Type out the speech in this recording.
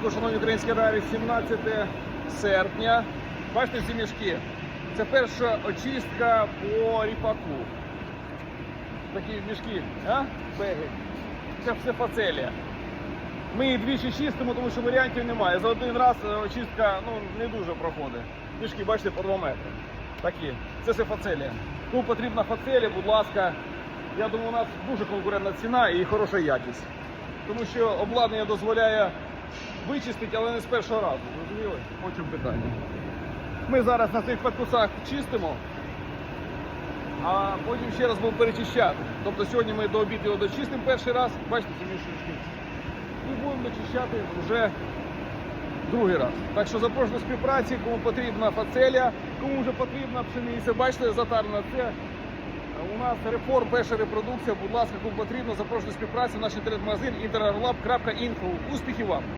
ранку, шановні українські аграрії, 17 серпня. Бачите ці мішки? Це перша очистка по ріпаку. Такі мішки, а? Беги. Це все фацелія. Ми її двічі чистимо, тому що варіантів немає. За один раз е, очистка ну, не дуже проходить. Мішки, бачите, по 2 метри. Такі. Це все фацелія. Кому потрібна фацелія, будь ласка. Я думаю, у нас дуже конкурентна ціна і хороша якість. Тому що обладнання дозволяє вичистити, але не з першого разу. Зрозуміли? По питання. Ми зараз на цих паткусах чистимо, а потім ще раз будемо перечищати. Тобто сьогодні ми до обіду його дочистимо перший раз, бачите, ці мішечки. І будемо дочищати вже другий раз. Так що запрошую до співпраці, кому потрібна фацелія, кому вже потрібна пшениця, бачите, затарна це. У нас реформ, перша репродукція. Будь ласка, кому потрібно, запрошую до співпраці в наш інтернет-магазин interaglab.info. Успіхів вам!